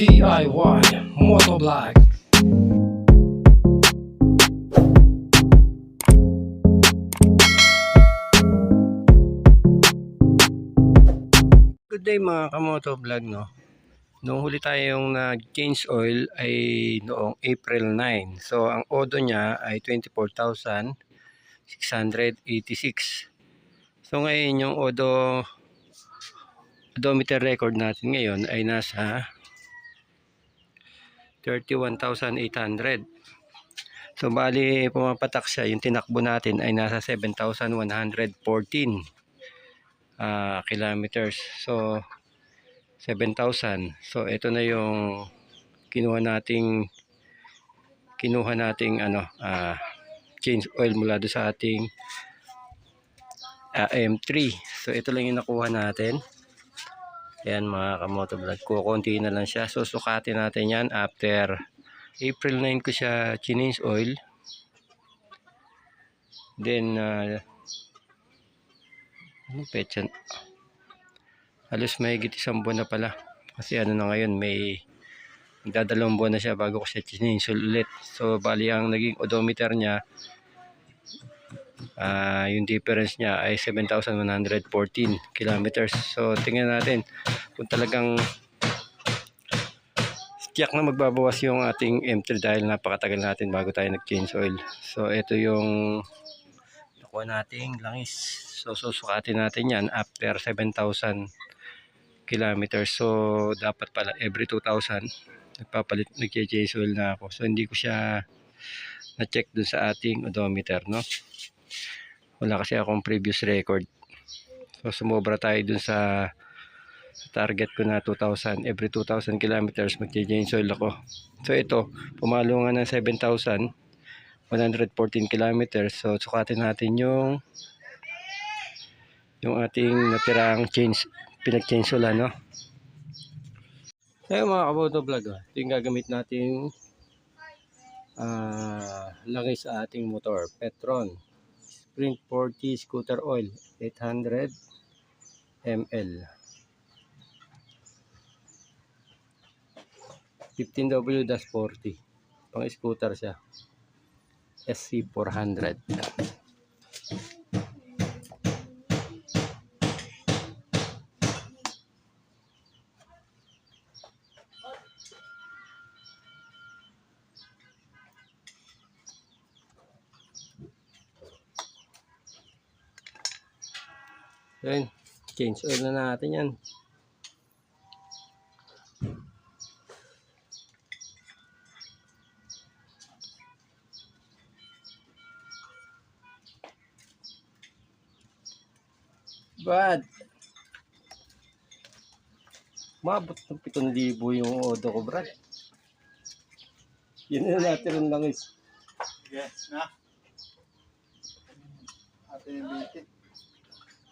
DIY Motovlog Good day mga kamoto vlog no. Nung huli tayong nag-change oil ay noong April 9. So ang odo niya ay 24,686. So ngayon yung odo odometer record natin ngayon ay nasa 31,800. So bali pumapatak siya yung tinakbo natin ay nasa 7,114 ah, kilometers. So, 7,000. So, ito na yung kinuha nating kinuha nating ano, ah, change oil mula doon sa ating ah, M3. So, ito lang yung nakuha natin. Ayan mga kamoto vlog. Kukunti na lang siya. So, sukatin natin yan after April 9 ko siya change oil. Then, ah, ano petsa? Halos may isang buwan na pala. Kasi ano na ngayon, may magdadalawang buwan na siya bago ko siya chininsul ulit. So, bali ang naging odometer niya, ah yung difference niya ay 7,114 kilometers. So, tingnan natin kung talagang tiyak na magbabawas yung ating M3 dahil napakatagal natin bago tayo nag-change oil. So, ito yung nakuha nating langis. So, susukatin natin yan after 7,000 kilometers. So, dapat pala every 2,000 nagpapalit, nag-change oil na ako. So, hindi ko siya na-check dun sa ating odometer, no? Wala kasi akong previous record. So, sumobra tayo dun sa target ko na 2,000. Every 2,000 kilometers mag-change oil ako. So, ito, pumalo nga ng 7,000 114 kilometers. So, sukatin natin yung yung ating natirang change, pinag-change ulan, no? Kaya mga kaboto vlog, oh, ito yung gagamit natin ah langis sa ating motor. Petron Sprint 40 Scooter Oil 800 ml 15W-40 pang scooter siya. SC400 Yun, change oil na natin yan. Bad. Mabot ng 7,000 yung odo ko, Brad. Yun na natin ang langis. Yes, na. Ate yung bitin.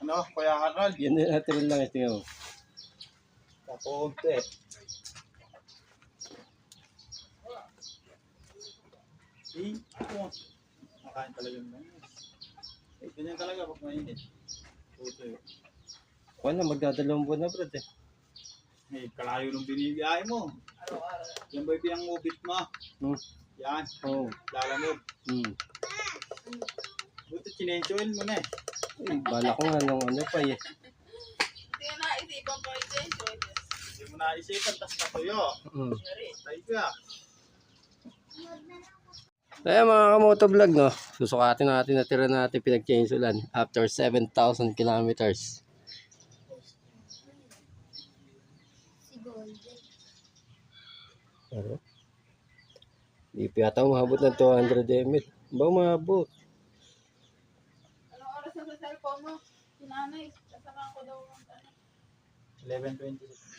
Ano, Kuya Arnold? Yun na natin ang langis. Tingnan mo. Kapunti. Eh, ako. Nakain talaga ng langis. Eh, ganyan talaga pag mainit. Puto yun. Wala, magdadalawang buwan na, Brad. Eh. Eh, kalayo nung binibiyahe mo. Yan ba yung pinangubit mo? Hmm. Yan. Oh. Lalamog. Hmm. Buti chinenchoil mo na eh. Ay, bala ko nga nung ano pa eh. Hindi na naisipan ko ito. Hindi mo naisipan, tas natuyo. Hmm. Tayo ka. Kaya mga kamoto vlog, no? Susukatin natin na tira natin pinag-change ulan after 7,000 kilometers. Ano? Hindi pa yata umabot ng 200 ml. Ba umabot? Anong oras na sa cellphone mo? Sinanay. Kasama ko daw. Ano? 11.26.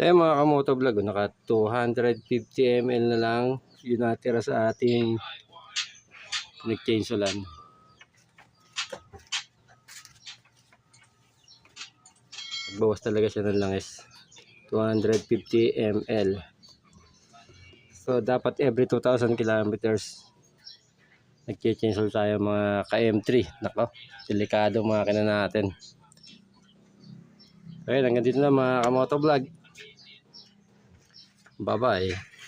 Kaya mga kamoto vlog, naka 250 ml na lang yung natira sa ating pinag-change ulan. Nagbawas talaga siya ng langis. 250 ml. So, dapat every 2,000 kilometers oil tayo mga ka-M3. Nako, delikado mga kina natin. Ayun, hanggang dito na mga kamoto vlog. Bye-bye.